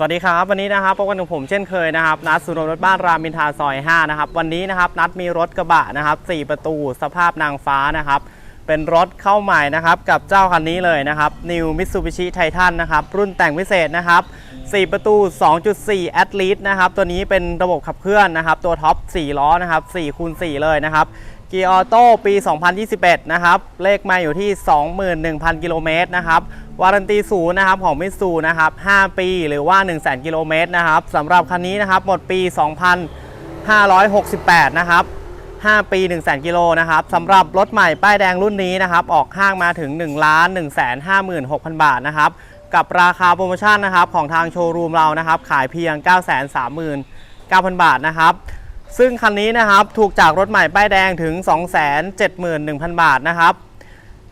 สวัสดีครับ วันนี้นะครับพบกันกับผมเช่นเคยนะครับ นัดศูนรถบ้านรามินทาซอย 5 นะครับ วันนี้นะครับนัดมีรถกระบะนะครับ 4 ประตูสภาพนางฟ้านะครับ เป็นรถเข้าใหม่นะครับ กับเจ้าคันนี้เลยนะครับ New Mitsubishi Titan นะครับ รุ่นแต่งพิเศษนะครับ 4 ประตู 2.4 a t l e t นะครับ ตัวนี้เป็นระบบขับเคลื่อนนะครับ ตัวท็อป 4 ล้อนะครับ4คูณ4เลยนะครับ เกียร์ออโต้ปี 2021 นะครับ เลขมาอยู่ที่ 21,000 กิโลเมตรนะครับ วารันตีศูนย์นะครับของมิตซูนะครับ 5 ปีหรือว่า 100,000 กิโลเมตรนะครับสำหรับคันนี้นะครับ หมดปี 2,568 นะครับ 5 ปี 100,000 กิโลนะครับสำหรับรถใหม่ป้ายแดงรุ่นนี้นะครับ ออกห้างมาถึง 1 1 5 6 0 0 0 บาทนะครับ กับราคาโปรโมชั่นนะครับของทางโชว์รูมเรานะครับ ขายเพียง 939,000 บาทนะครับ ซึ่งคันนี้นะครับถูกจากรถใหม่ป้ายแดงถึง 271,000 บาทนะครับ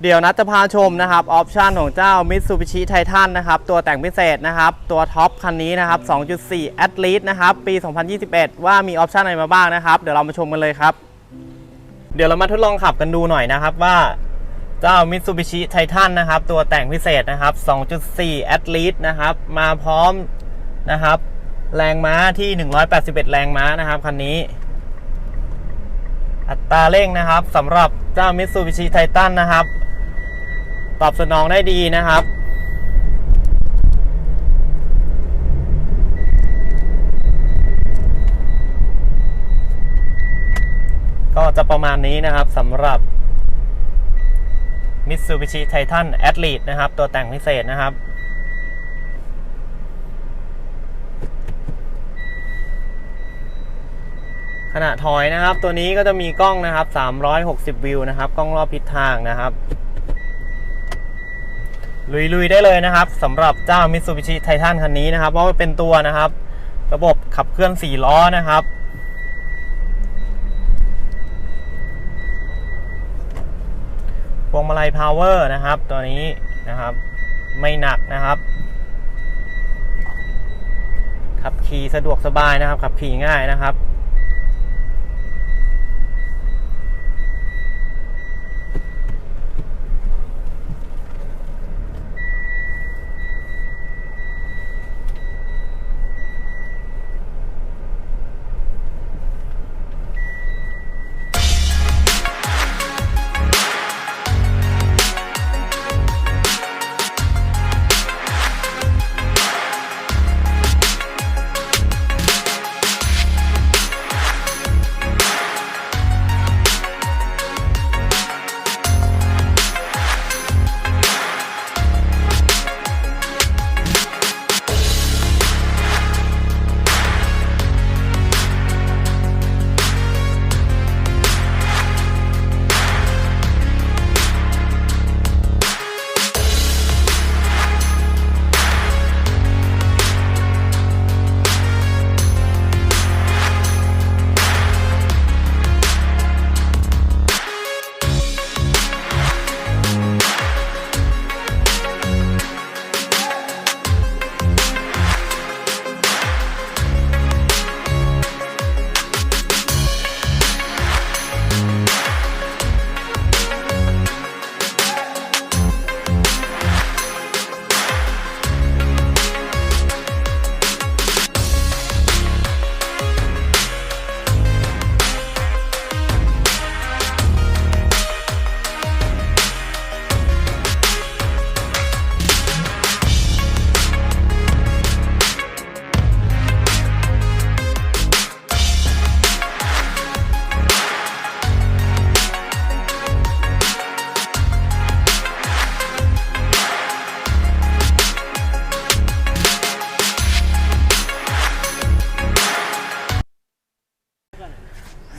เดี๋ยวนัดจะพาชมนะครับออปชันของเจ้า Mitsubishi Titan นะครับ ตัวแต่งพิเศษนะครับ ตัวท็อปคันนี้นะครับ 2.4 a t l e t นะครับ ปี 2021 ว่ามีออปชันอะไรมาบ้างนะครับ เดี๋ยวเรามาชมกันเลยครับ เดี๋ยวเรามาทดลองขับกันดูหน่อยนะครับว่าเจ้า Mitsubishi Titan นะครับ ตัวแต่งพิเศษนะครับ 2.4 a t l e t นะครับ มาพร้อมนะครับ แรงม้าที่ 181 แรงม้านะครับคันนี้ อัตราเร่งนะครับสำหรับเจ้า Mitsubishi Titan นะครับ ตอบสนองได้ดีนะครับก็จะประมาณนี้นะครับสำหรับ Mitsubishi Titan Athlete นะครับ ตัวแต่งพิเศษนะครับ ขณะถอยนะครับ ตัวนี้ก็จะมีกล้องนะครับ 360 วิวนะครับ กล้องรอบทิศทางนะครับ ลุยๆได้เลยนะครับสำหรับเจ้า Mitsubishi Titan คันนี้นะครับ เพราะว่าเป็นตัวนะครับ ระบบขับเคลื่อน 4 ล้อนะครับพวงมาลัยพาวเวอร์นะครับ ตัวนี้นะครับ ไม่หนักนะครับขับขี่สะดวกสบายนะครับขับขี่ง่ายนะครับ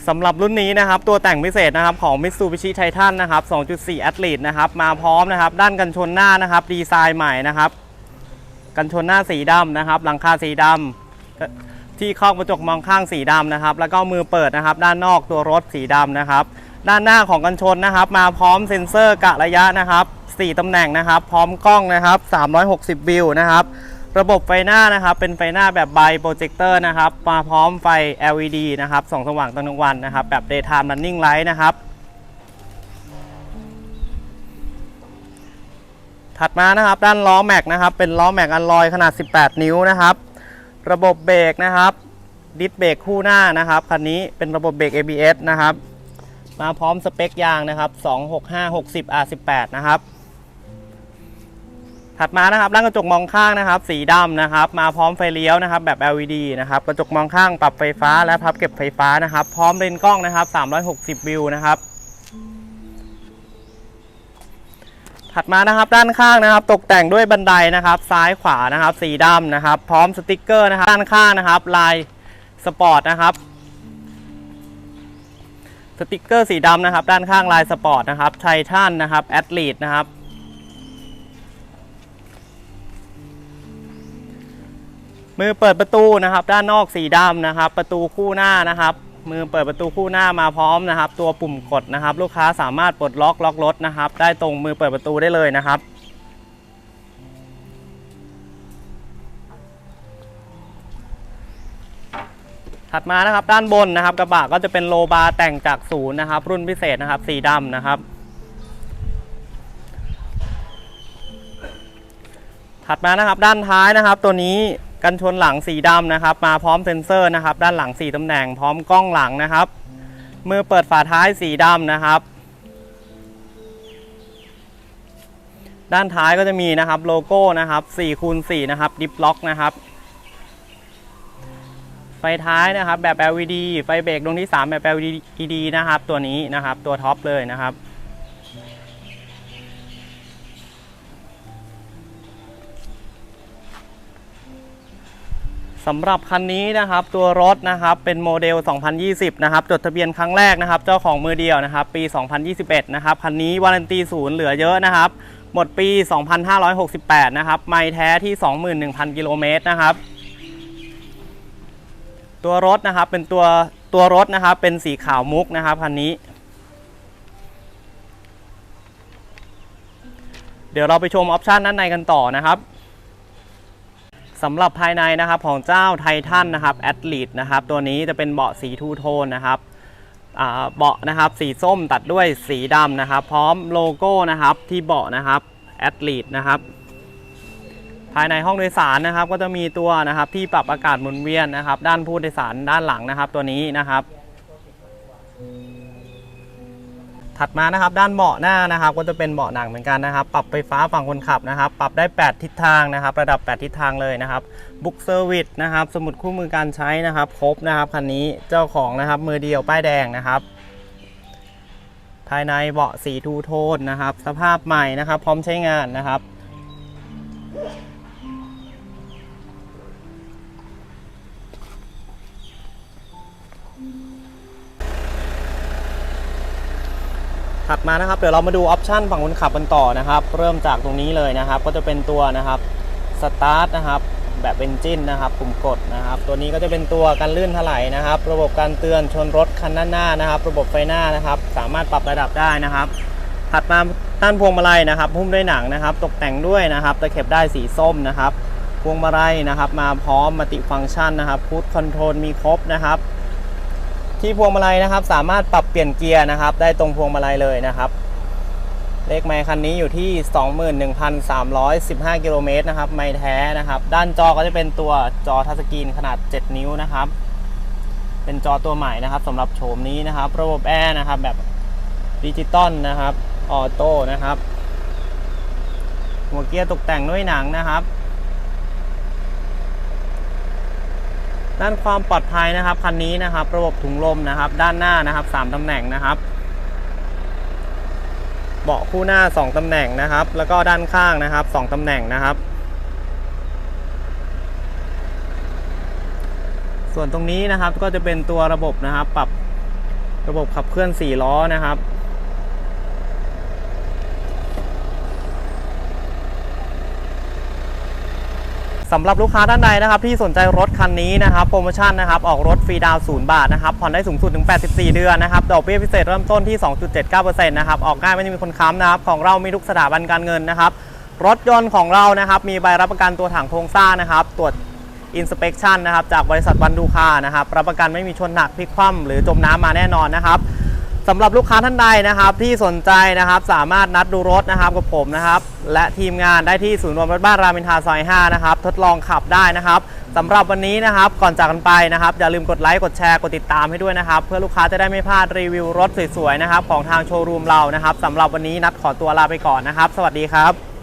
สำหรับรุ่นนี้นะครับตัวแต่งพิเศษนะครับของ Mitsubishi Titan นะครับ 2.4 Athlete นะครับมาพร้อมนะครับด้านกันชนหน้านะครับดีไซน์ใหม่นะครับ กันชนหน้าสีดำนะครับ หลังคาสีดำที่ครอบกระจกมองข้างสีดำนะครับ แล้วก็มือเปิดนะครับ ด้านนอกตัวรถสีดำนะครับ ด้านหน้าของกันชนนะครับ มาพร้อมเซ็นเซอร์กะระยะนะครับ 4ตำแหน่งนะครับ พร้อมกล้องนะครับ 360 วิวนะครับ ระบบไฟหน้านะครับ เป็นไฟหน้าแบบไบโปรเจคเตอร์นะครับ มาพร้อมไฟ LED นะครับส่องสว่างตอนกลางวันนะครับ แบบ daytime running light นะครับ ถัดมานะครับด้านล้อแม็กนะครับ เป็นล้อแม็กอัลลอยขนาด 18 นิ้วนะครับ ระบบเบรกนะครับ ดิสเบรกคู่หน้านะครับ คันนี้เป็นระบบเบรก ABS นะครับ มาพร้อมสเปคยางนะครับ 265 60 R18 นะครับ ถัดมานะครับด้านกระจกมองข้างนะครับ สีดำนะครับมาพร้อมไฟเลี้ยวนะครับแบบ LED นะครับกระจกมองข้างปรับไฟฟ้าและพับเก็บไฟฟ้านะครับ พร้อมเลนส์กล้องนะครับ 360 วิวนะครับถัดมานะครับด้านข้างนะครับ ตกแต่งด้วยบันไดนะครับ ซ้ายขวานะครับ สีดำนะครับ พร้อมสติกเกอร์นะครับ ด้านข้างนะครับ ลายสปอร์ตนะครับสติกเกอร์สีดำนะครับ ด้านข้างลายสปอร์ตนะครับไททันนะครับแอดลีดนะครับ มือเปิดประตูนะครับ ด้านนอกสีดำนะครับ ประตูคู่หน้านะครับ มือเปิดประตูคู่หน้ามาพร้อมนะครับ ตัวปุ่มกดนะครับ ลูกค้าสามารถปลดล็อกล็อกรถนะครับ ได้ตรงมือเปิดประตูได้เลยนะครับถัดมานะครับด้านบนนะครับ กระบะก็จะเป็นโลบาร์แต่งจากศูนย์นะครับ รุ่นพิเศษนะครับ สีดำนะครับ ถัดมานะครับด้านท้ายนะครับ ตัวนี้ กันชนหลังสีดำนะครับ มาพร้อมเซ็นเซอร์นะครับ ด้านหลัง4ตำแหน่งพร้อมกล้องหลังนะครับมือเปิดฝาท้ายสีดำนะครับ ด้านท้ายก็จะมีนะครับโลโก้นะครับ4คูณ4นะครับดิฟล็อกนะครับ ไฟท้ายนะครับแบบ LED ไฟเบรกดวงที่ 3 แบบ LED นะครับ ตัวนี้นะครับ ตัวท็อปเลยนะครับ สำหรับคันนี้นะครับตัวรถนะครับเป็นโมเดล 2020 นะครับจดทะเบียนครั้งแรกนะครับ เจ้าของมือเดียวนะครับ ปี 2021 นะครับคันนี้วารันตีศูนย์เหลือเยอะนะครับ หมดปี 2568 นะครับ ไม่แท้ที่ 21,000 กิโลเมตรนะครับ ตัวรถนะครับเป็นตัวตัวรถนะครับเป็นสีขาวมุกนะครับคันนี้ เดี๋ยวเราไปชมออปชันด้านในกันต่อนะครับ สำหรับภายในนะครับของเจ้าไททันนะครับแอดลีดนะครับตัวนี้จะเป็นเบาะสีทูโทนนะครับเบาะนะครับสีส้มตัดด้วยสีดำนะครับ พร้อมโลโก้นะครับที่เบาะนะครับแอดลีดนะครับภายในห้องโดยสารนะครับ ก็จะมีตัวนะครับที่ปรับอากาศหมุนเวียนนะครับ ด้านผู้โดยสารด้านหลังนะครับ ตัวนี้นะครับ ถัดมานะครับด้านเบาะหน้านะครับ ก็จะเป็นเบาะหนังเหมือนกันนะครับ ปรับไฟฟ้าฝั่งคนขับนะครับ ปรับได้ 8 ทิศทางนะครับ ระดับ 8 ทิศทางเลยนะครับบุ๊กเซอร์วิสนะครับ สมุดคู่มือการใช้นะครับ ครบนะครับคันนี้เจ้าของนะครับมือเดียวป้ายแดงนะครับ ภายในเบาะสีทูโทนนะครับ สภาพใหม่นะครับ พร้อมใช้งานนะครับ ถัดมานะครับเดี๋ยวเรามาดูออปชันฝั่งคนขับกันต่อนะครับ เริ่มจากตรงนี้เลยนะครับ ก็จะเป็นตัวนะครับสตาร์ทนะครับแบบเอนจินนะครับปุ่มกดนะครับ ตัวนี้ก็จะเป็นตัวการลื่นถลายนะครับ ระบบการเตือนชนรถคันด้าหน้านะครับ ระบบไฟหน้านะครับ สามารถปรับระดับได้นะครับถัดมาด้านพวงมาลัยนะครับหุ้มด้วยหนังนะครับ ตกแต่งด้วยนะครับตะเข็บได้สีส้มนะครับ พวงมาลัยนะครับ มาพร้อมมัลติฟังก์ชันนะครับพุทคอนโทรลมีครบนะครับ ที่พวงมาลัยนะครับ สามารถปรับเปลี่ยนเกียร์นะครับ ได้ตรงพวงมาลัยเลยนะครับ เลขไมค์คันนี้อยู่ที่ 21,315 กิโลเมตรนะครับ ไมค์แท้นะครับ ด้านจอก็จะเป็นตัวจอทัชสกรีนขนาด 7 นิ้วนะครับ เป็นจอตัวใหม่นะครับสำหรับโฉมนี้นะครับ ระบบแอร์นะครับ แบบดิจิตอลนะครับ ออโต้นะครับ หัวเกียร์ตกแต่งด้วยหนังนะครับ ด้านความปลอดภัยนะครับคันนี้นะครับ ระบบถุงลมนะครับ ด้านหน้านะครับ3ตำแหน่งนะครับ เบาะคู่หน้า 2ตำแหน่งนะครับ แล้วก็ด้านข้างนะครับ 2ตำแหน่งนะครับ ส่วนตรงนี้นะครับก็จะเป็นตัวระบบนะครับ ปรับระบบขับเคลื่อน4ล้อนะครับ สำหรับลูกค้าท่านใดนะครับที่สนใจรถคันนี้นะครับโปรโมชั่นนะครับออกรถฟรีดาวศูนย์บาทนะครับผ่อนได้สูงสุดถึง 84 เดือนนะครับดอกเบี้ยพิเศษเริ่มต้นที่ 2.79%นะครับออกง่ายไม่มีคนค้ำนะครับของเรามีทุกสถาบันการเงินนะครับรถยนต์ของเรานะครับมีใบรับประกันตัวถังโครงสร้างนะครับตรวจ inspection นะครับจากบริษัทวันดูคานะครับรับประกันไม่มีชนหนักพลิกคว่ำหรือจมน้ำมาแน่นอนนะครับ สำหรับลูกค้าท่านใดนะครับ ที่สนใจนะครับสามารถนัดดูรถนะครับกับผมนะครับ และทีมงานได้ที่ศูนย์รวมรถบ้านรามินทาซอย5นะครับทดลองขับได้นะครับสำหรับวันนี้นะครับก่อนจากกันไปนะครับ อย่าลืมกดไลค์กดแชร์กดติดตามให้ด้วยนะครับ เพื่อลูกค้าจะได้ไม่พลาดรีวิวรถสวยๆนะครับของทางโชว์รูมเรานะครับสำหรับวันนี้นัดขอตัวลาไปก่อนนะครับ สวัสดีครับ